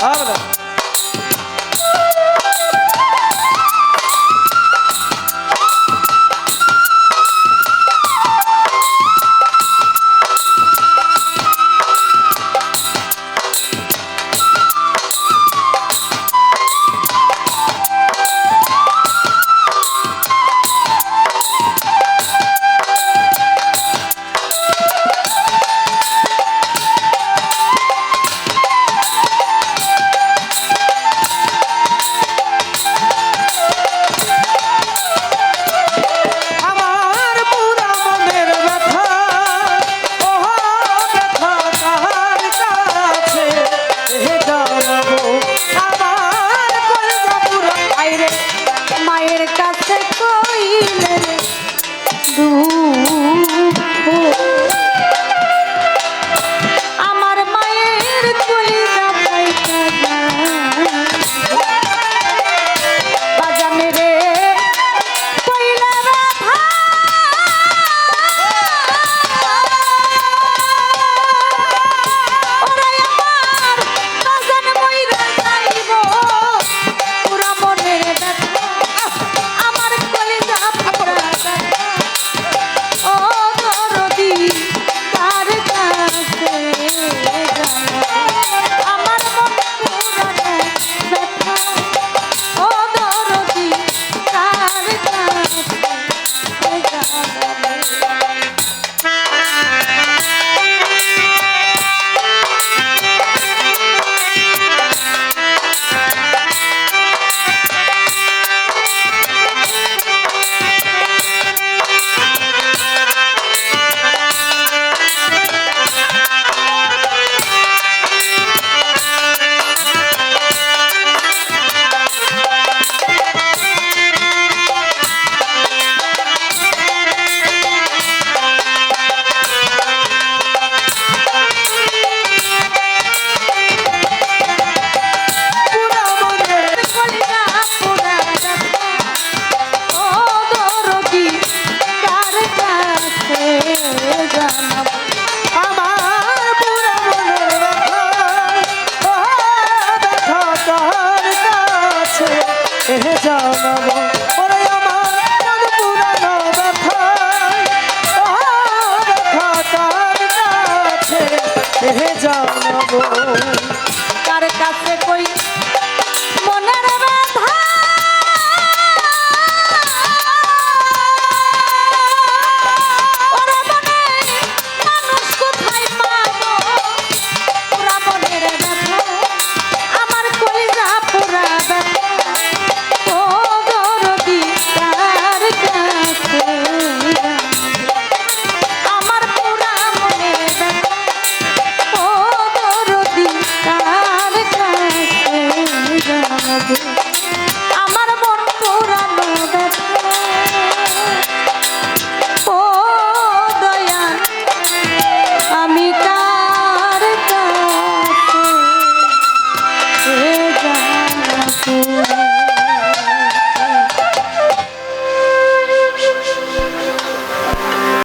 Abra. এহে যাও না ওরে আমার প্রাণ পুরানো ব্যথা। ব্যথা কাছে